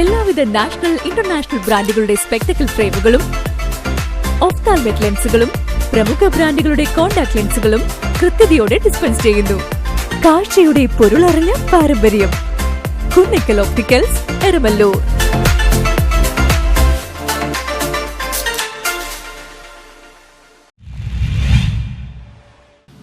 എല്ലാവിധ national international ബ്രാൻഡുകളുടെ spectacle ഫ്രെയിമുകളും ഒഫ്താൽമെറ്റ് ലെൻസുകളും പ്രമുഖ ബ്രാൻഡുകളുടെ കോൺടാക്ട് ലെൻസുകളും കൃത്യതയോടെ ഡിസ്പെൻസ് ചെയ്യുന്നു. കാഴ്ചയുടെ പൊരുളറിഞ്ഞ പാരമ്പര്യം. കുന്നിക്കൽ ഓപ്റ്റിക്കൽസ് എരമല്ലൂർ.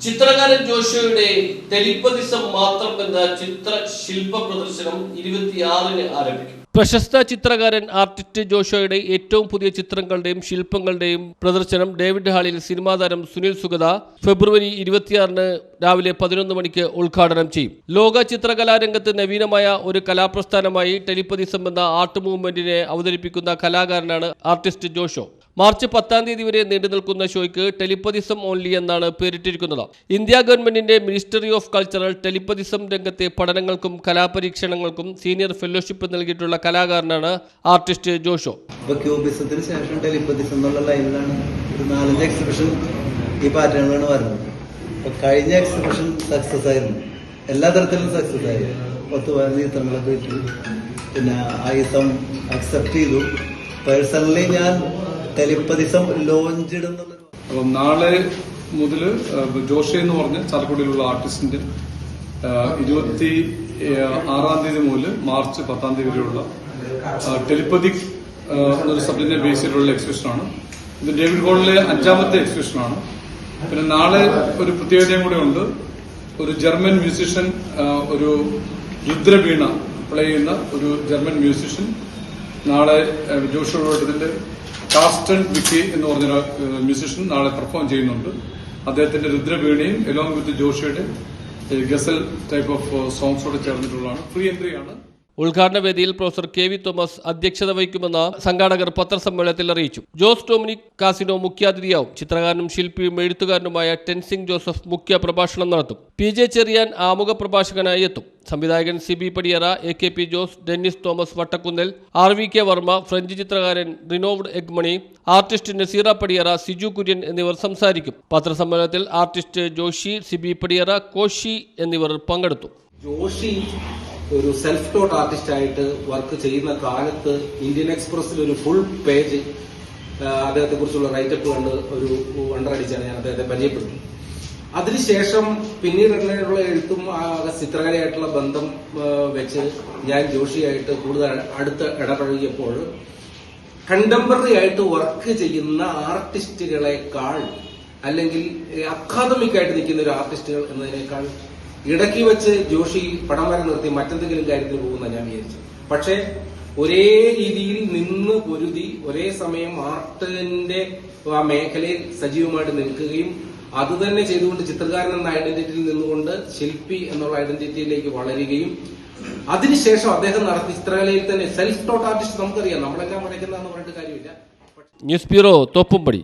ചിത്രകാരൻ ജോഷിയുടെ തെലിപ്പ ദിവസം മാത്രം എന്ന ചിത്ര ശില്പ പ്രദർശനം ഇരുപത്തിയാറിന് ആരംഭിക്കും. പ്രശസ്ത ചിത്രകാരൻ ആർട്ടിസ്റ്റ് ജോഷോയുടെ ഏറ്റവും പുതിയ ചിത്രങ്ങളുടെയും ശില്പങ്ങളുടെയും പ്രദർശനം ഡേവിഡ് ഹാളിൽ സിനിമാ താരം സുനിൽ സുഗത ഫെബ്രുവരി ഇരുപത്തിയാറിന് രാവിലെ പതിനൊന്ന് മണിക്ക് ഉദ്ഘാടനം ചെയ്യും. ലോക ചിത്രകലാരംഗത്ത് നവീനമായ ഒരു കലാപ്രസ്ഥാനമായി ടെലിപ്പതി സംബന്ധ ആർട്ട് മൂവ്മെന്റിനെ അവതരിപ്പിക്കുന്ന കലാകാരനാണ് ആർട്ടിസ്റ്റ് ജോഷോ. മാർച്ച് പത്താം തീയതി വരെ നീണ്ടു നിൽക്കുന്ന ഷോയ്ക്ക് ടെലിപ്പതിസം ഓൺലി എന്നാണ് പേരിട്ടിരിക്കുന്നത്. ഇന്ത്യ ഗവൺമെന്റിന്റെ മിനിസ്റ്ററി ഓഫ് കൾച്ചറൽ ടെലിപ്പതിസം രംഗത്തെ പഠനങ്ങൾക്കും കലാപരീക്ഷണങ്ങൾക്കും സീനിയർ ഫെലോഷിപ്പ് നൽകിയിട്ടുള്ള കലാകാരനാണ് ആർട്ടിസ്റ്റ് ജോഷോ. ക്യൂബിസത്തിന് ശേഷം ടെലിപ്പതിസം എന്നുള്ള ലൈനിലാണ് ഒരു നാലഞ്ച് ഈ പാറ്റേണിലാണ് വരുന്നത്. അപ്പൊ കഴിഞ്ഞ എക്സിബിഷൻ സക്സസ് ആയിരുന്നു. എല്ലാ തരത്തിലും സക്സസ് ആയി. പത്ത് പതിനഞ്ച് ചിത്രങ്ങളൊക്കെ ഇട്ടു. പിന്നെ ആയുധം അക്സെപ്റ്റ് ചെയ്തു. പേഴ്സണലി ഞാൻ ടെലിപ്പതിസം ലോഞ്ച് അപ്പം നാളെ മുതൽ ജോഷി എന്ന് പറഞ്ഞ ചാലക്കുടിയിലുള്ള ആർട്ടിസ്റ്റിന്റെ ഇരുപത്തി ആറാം തീയതി മുതൽ മാർച്ച് പത്താം തീയതി വരെയുള്ള ടെലിപ്പതിക് എന്നൊരു സബ്ജക്റ്റിനെ ബേസ് ചെയ്തിട്ടുള്ള എക്സിബിഷനാണ് ഇത് ഡേവിഡ് ഹോളിലെ അഞ്ചാമത്തെ എക്സിബിഷനാണ് പിന്നെ നാളെ ഒരു പ്രത്യേകതയും കൂടെ ഉണ്ട്. ഒരു ജർമ്മൻ മ്യൂസിഷ്യൻ ഒരു രുദ്രവീണ പ്ലേ ചെയ്യുന്ന ഒരു ജർമ്മൻ മ്യൂസിഷ്യൻ നാളെ ഏഹ്, ജോഷുവ വട്ടത്തിന്റെ കാസ്റ്റൺ വിക്കി എന്ന് പറഞ്ഞ മ്യൂസിഷ്യൻ നാളെ പെർഫോം ചെയ്യുന്നുണ്ട്. അദ്ദേഹത്തിന്റെ രുദ്രവീണയും എലോങ് വിത്ത് ജോഷിയുടെ ഗസൽ ടൈപ്പ് ഓഫ് സോങ്സോട് ചേർന്നിട്ടുള്ളതാണ്. ഫ്രീ എൻട്രി ആണ്. ഉദ്ഘാടന വേദിയിൽ പ്രൊഫസർ കെ വി തോമസ് അധ്യക്ഷത വഹിക്കുമെന്ന് സംഘാടകർ പത്രസമ്മേളനത്തിൽ അറിയിച്ചു. ജോസ് ഡൊമിനിക് കാസിനോ മുഖ്യാതിഥിയാവും. ചിത്രകാരനും ശില്പിയും എഴുത്തുകാരനുമായ ടെൻസിംഗ് ജോസഫ് മുഖ്യ പ്രഭാഷണം നടത്തും. പി ജെ ചെറിയാൻ ആമുഖ പ്രഭാഷകനായി എത്തും. സംവിധായകൻ C B Padiyara A K P Jose Dennis Thomas Vattakunnal R V K Varma French ചിത്രകാരൻ റിനോവ്ഡ് എഗ്മണി ആർട്ടിസ്റ്റ് നസീറ പടിയറ സിജു കുര്യൻ എന്നിവർ സംസാരിക്കും. പത്രസമ്മേളനത്തിൽ artist Joshi C B Padiyara Koshy എന്നിവർ പങ്കെടുത്തു. ജോഷി ഒരു സെൽഫ് ടോട്ട് ആർട്ടിസ്റ്റ് ആയിട്ട് വർക്ക് ചെയ്യുന്ന കാലത്ത് ഇന്ത്യൻ എക്സ്പ്രസിൽ ഒരു ഫുൾ പേജ് അദ്ദേഹത്തെ കുറിച്ചുള്ള റൈറ്റപ്പ് കണ്ട് ഒരു വണ്ടറടിച്ചാണ് ഞാൻ അദ്ദേഹത്തെ പരിചയപ്പെടുന്നത്. അതിനുശേഷം പിന്നീടുള്ള എഴുത്തും ആ ചിത്രകലയായിട്ടുള്ള ബന്ധം വെച്ച് ഞാൻ ജോഷിയായിട്ട് കൂടുതൽ അടുത്ത് ഇടപഴകിയപ്പോൾ കണ്ടംപററി ആയിട്ട് വർക്ക് ചെയ്യുന്ന ആർട്ടിസ്റ്റുകളെക്കാൾ അല്ലെങ്കിൽ അക്കാദമിക് ആയിട്ട് നിൽക്കുന്ന ഒരു ആർട്ടിസ്റ്റുകൾ എന്നതിനേക്കാൾ ഇടയ്ക്ക് വെച്ച് ജോഷി പടം വരെ നിർത്തി മറ്റെന്തെങ്കിലും കാര്യത്തിൽ പോകുന്ന ഞാൻ വിചാരിച്ചു പക്ഷേ ഒരേ രീതിയിൽ നിന്ന് പൊരുതി ഒരേ സമയം ആർട്ടിന്റെ ആ മേഖലയിൽ സജീവമായിട്ട് നിൽക്കുകയും അത് തന്നെ ചെയ്തുകൊണ്ട് ചിത്രകാരൻ എന്ന ഐഡന്റിറ്റിയിൽ നിന്നുകൊണ്ട് ശില്പി എന്നുള്ള ഐഡന്റിറ്റിയിലേക്ക് വളരുകയും അതിനുശേഷം അദ്ദേഹം നടത്തി ചിത്രകലയിൽ തന്നെ സെൽഫ് ടോട്ട് ആർട്ടിസ്റ്റ് നമുക്കറിയാം. നമ്മളെല്ലാം വരയ്ക്കുന്നതെന്ന് പറഞ്ഞിട്ട് കാര്യമില്ല. News bureau Thoppumpady